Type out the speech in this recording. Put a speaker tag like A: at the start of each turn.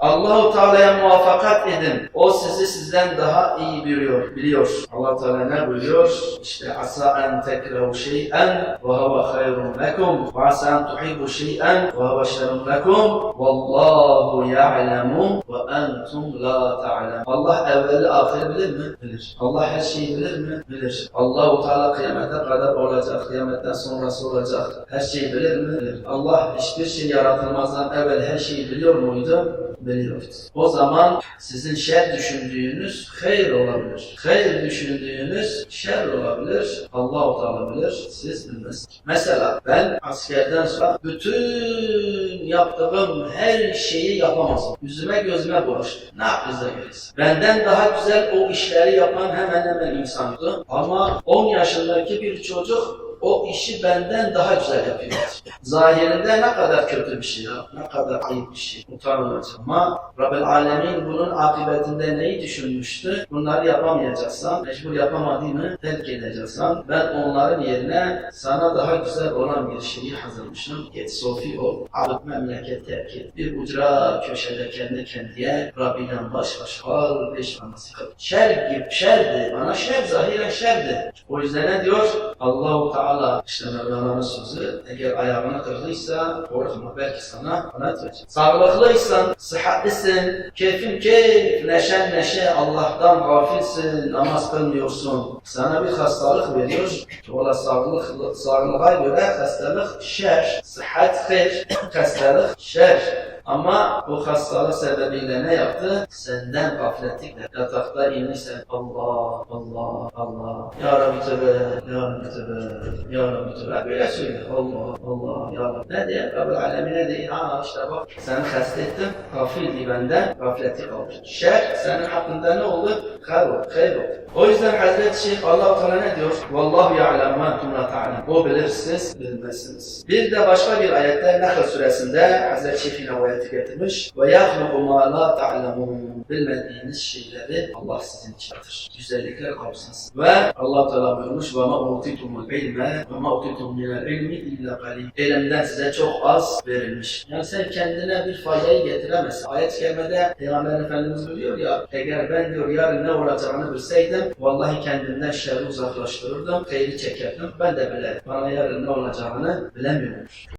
A: Allahu Teala'ya muvaffakat edin. O sizi sizden daha iyi biliyor. Biliyor. Allah Teala ne buyuruyor? İşte asa en tekrehu şey'en ve huve hayrun lekum ve asa en tuhibbu şey'en ve huve şerrun lekum vallahu ya'lemu ve entum la ta'lem. Allah evveli ahiri bilir mi? Bilir. Allah her şeyi bilir mi? Bilir. Allahu Teala kıyamete kadar olacak, kıyametten sonrası olacak. Her şeyi bilir mi? Bilir. Allah hiçbir şey yaratılmazdan evvel her şeyi biliyor muydu? Biliyordu. O zaman sizin şer düşündüğünüz hayır olabilir. Hayır düşündüğünüz şer olabilir. Allah-u Teala bilir, siz bilmezsiniz. Mesela ben askerden sonra bütün yaptığım her şeyi yapamazdım. Yüzüme gözüme bulaştı. Ne yapacağız göreceğiz. Benden daha güzel o işleri yapan hemen hemen insandı. Ama 10 yaşındaki bir çocuk o işi benden daha güzel yapıyor. Zahirinde ne kadar kötü bir şey ya, ne kadar ayıp bir şey, utanılacak. Ama Rabbel Alemin bunun akıbetinde neyi düşünmüştü? Bunları yapamayacaksan, mecbur yapamadığını terk edeceksen, ben onların yerine sana daha güzel olan bir şeyi hazırlamışım. Git sofi ol, alıp memleket terk et. Bir ucra köşede kendi kendiye Rabbiyle baş başa kal, beş namazı kıl. Şer gibi şerdi, bana şer, zahiren şerdi. O yüzden ne diyor? Allahu Teala işte Mevlana'nın sözü eğer ayağını kırdıysa korkma belki sana kanat verecek. Sağlıklıysan, sıhhatlisin, keyfin keyif, neşen neşe, Allah'tan gafilsin, namaz kılmıyorsun. Sana bir hastalık veriyor. Ola sağlık, sağlığa göre hastalık şer, sıhhat hayır, hastalık şer. Ama bu hastalık sebebiyle ne yaptı? Senden gafletlikle yatakta inirsen Allah, Allah, Allah. Ya Rabbi tövbe, Ya Rabbi tövbe, Ya Rabbi tövbe. Böyle söyle. Allah, Allah, Ya Rabbi. Ne diye? Rabbi alemi ne diye? Ha işte bak seni hasta ettim. Gafildi benden. Gafletlik oldu. Şer senin hakkında ne oldu? Hayır oldu. Hayır oldu. O yüzden Hazreti Şeyh Allah-u Teala ne diyor? Vallahu ya'lem ma entum la ta'lem. O bilir siz bilmezsiniz. Bir de başka bir ayette Nahl suresinde Hazreti Şeyh yine o ayeti getirmiş. Ve yahluku ma la ta'lemun. Bilmediğiniz şeyleri Allah sizin için yapar. Güzellikler kapsasın. Ve Allah Teala buyurmuş ve ma utitumul ilme ve ma utitum minel ilmi illa qalil. İlimden size çok az verilmiş. Yani sen kendine bir faydayı getiremezsin. Ayet-i kerimede Peygamber Efendimiz buyuruyor ya eğer ben diyor yarın ne olacağını bilseydim vallahi kendimden şerri uzaklaştırırdım, hayri çekerdim. Ben de bile bana yarın ne olacağını bilemiyorum.